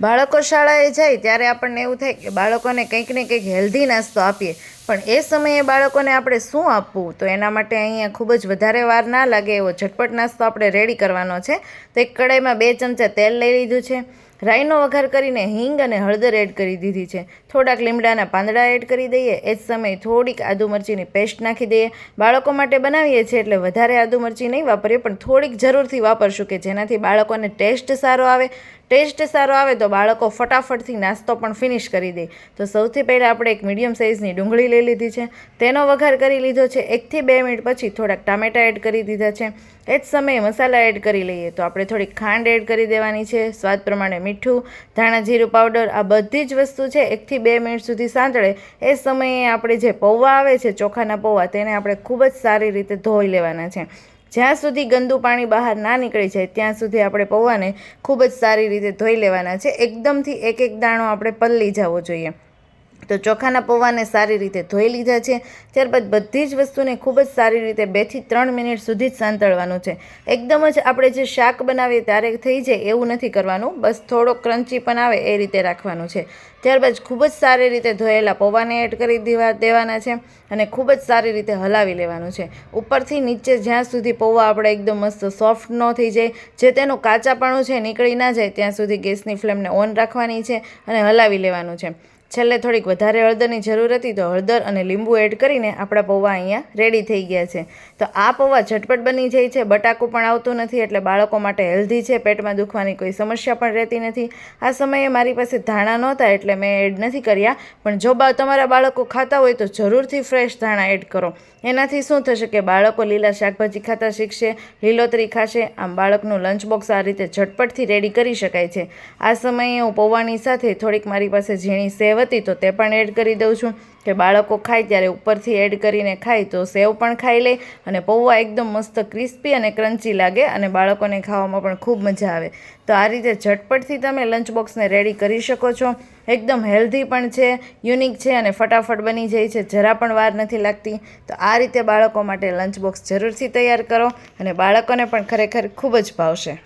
બાળકો શાળાએ જાય ત્યારે આપણને એવું થાય કે બાળકોને કંઈક ને કંઈક હેલ્ધી નાસ્તો આપીએ. પણ એ સમયે બાળકોને આપણે શું આપવું? તો એના માટે અહીંયા ખૂબ જ વધારે વાર ના લાગે એવો ઝટપટ નાસ્તો આપણે રેડી કરવાનો છે. તો એક કડાઈમાં બે ચમચા તેલ લઈ લીધું છે. રાઈનો વઘાર કરીને હિંગ અને હળદર એડ કરી દીધી છે. થોડાક લીમડાના પાંદડા એડ કરી દઈએ. એ જ સમયે થોડીક આદુ મરચીની પેસ્ટ નાખી દઈએ. બાળકો માટે બનાવીએ છીએ એટલે વધારે આદુ મરચી નહીં વાપરીએ, પણ થોડીક જરૂરથી વાપરશું કે જેનાથી બાળકોને ટેસ્ટ સારો આવે ટેસ્ટ સારો આવે તો બાળકો ફટાફટથી નાસ્તો પણ ફિનિશ કરી દે. તો સૌથી પહેલાં આપણે એક મીડિયમ સાઇઝની ડુંગળી લઈ લીધી છે. તેનો વઘાર કરી લીધો છે. એકથી બે મિનિટ પછી થોડાક ટામેટાં એડ કરી દીધા છે. એ જ સમયે મસાલા એડ કરી લઈએ. તો આપણે થોડીક ખાંડ એડ કરી દેવાની છે. સ્વાદ પ્રમાણે મીઠું, ધાણા જીરું પાવડર આ બધી જ વસ્તુ છે એકથી બે મિનિટ સુધી સાંતળે. એ સમયે આપણે જે પૌવા આવે છે, ચોખાના પૌવા, તેને આપણે ખૂબ જ સારી રીતે ધોઈ લેવાના છે. જ્યાં સુધી ગંદુ પાણી બહાર ના નીકળી જાય, ત્યાં સુધી આપણે પૌવાને ખૂબ જ સારી રીતે ધોઈ લેવાના છે. એકદમથી એક એક દાણો આપણે પલળી જવો જોઈએ. તો ચોખાના પૌવાને સારી રીતે ધોઈ લીધા છે. ત્યારબાદ બધી જ વસ્તુને ખૂબ જ સારી રીતે બેથી ત્રણ મિનિટ સુધી જ સાંતળવાનું છે. એકદમ જ આપણે જે શાક બનાવીએ ત્યારે થઈ જાય એવું નથી કરવાનું. બસ થોડો ક્રન્ચી પણ આવે એ રીતે રાખવાનું છે. ત્યારબાદ ખૂબ જ સારી રીતે ધોયેલા પૌવાને એડ કરી દેવા દેવાના છે અને ખૂબ જ સારી રીતે હલાવી લેવાનું છે. ઉપરથી નીચે જ્યાં સુધી પૌવા આપણે એકદમ મસ્ત સોફ્ટ ન થઈ જાય, જે તેનું કાચાપણું છે નીકળી ના જાય, ત્યાં સુધી ગેસની ફ્લેમને ઓન રાખવાની છે અને હલાવી લેવાનું છે. છેલ્લે થોડીક વધારે હળદરની જરૂર હતી તો હળદર અને લીંબુ એડ કરીને આપણા પૌવા અહીંયા રેડી થઈ ગયા છે. તો આ પૌવા ઝટપટ બની જાય છે, બટાકું પણ આવતું નથી એટલે બાળકો માટે હેલ્ધી છે, પેટમાં દુખવાની કોઈ સમસ્યા પણ રહેતી નથી. આ સમયે મારી પાસે ધાણા નહોતા એટલે મેં એડ નથી કર્યા, પણ જો તમારા બાળકો ખાતા હોય તો જરૂરથી ફ્રેશ ધાણા એડ કરો. એનાથી શું થશે કે બાળકો લીલા શાકભાજી ખાતા શીખશે, લીલોતરી ખાશે, આમ બાળકનું લંચ બોક્સ આ રીતે ઝટપટથી રેડી કરી શકાય છે. આ સમયે હું પૌવાની સાથે થોડીક મારી પાસે ઝીણી સેવ હતી તો તે પણ એડ કરી દઉં છું. કે બાળકો ખાય ત્યારે ઉપરથી એડ કરીને ખાય તો સેવ પણ ખાઈ લે અને પૌવા એકદમ મસ્ત ક્રિસ્પી અને ક્રન્ચી લાગે અને બાળકોને ખાવામાં પણ ખૂબ મજા આવે. તો આ રીતે ઝટપટથી તમે લંચ બોક્સને રેડી કરી શકો છો. એકદમ હેલ્ધી પણ છે, યુનિક છે અને ફટાફટ બની જાય છે, જરા પણ વાર નથી લાગતી. તો આ રીતે બાળકો માટે લંચ બોક્સ જરૂરથી તૈયાર કરો અને બાળકોને પણ ખરેખર ખૂબ જ ભાવશે.